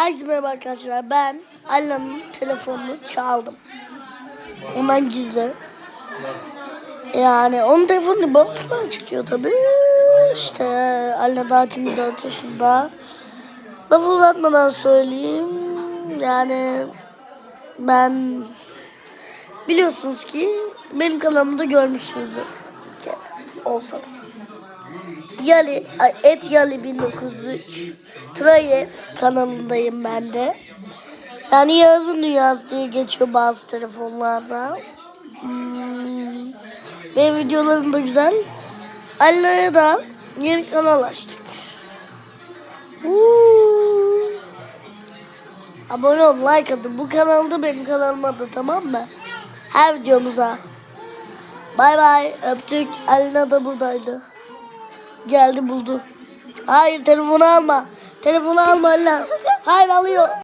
Herkese merhaba arkadaşlar. Ben Alan'ın telefonunu çaldım. Ondan gizli. Yani onun telefonu babasından çıkıyor tabii. İşte Alna daha çünkü 4 yaşında. Lafı uzatmadan söyleyeyim. Yani ben biliyorsunuz ki benim kanalımda görmüşsünüzdür. Olsa da. Yali, et Yali 1903 Trayev kanalındayım ben de. Yani Yağız'ın Dünyası diye geçiyor bazı telefonlarda. Hmm, benim videolarım da güzel. Ali'ye da yeni kanal açtık. Uuu. Abone ol, like atın. Bu kanalda benim kanalıma adı tamam mı? Her videomuza. Bay bay. Öptük. Alina da buradaydı. Geldi buldu. Hayır telefonu alma. Telefonu alma Alina. Hayır alıyor.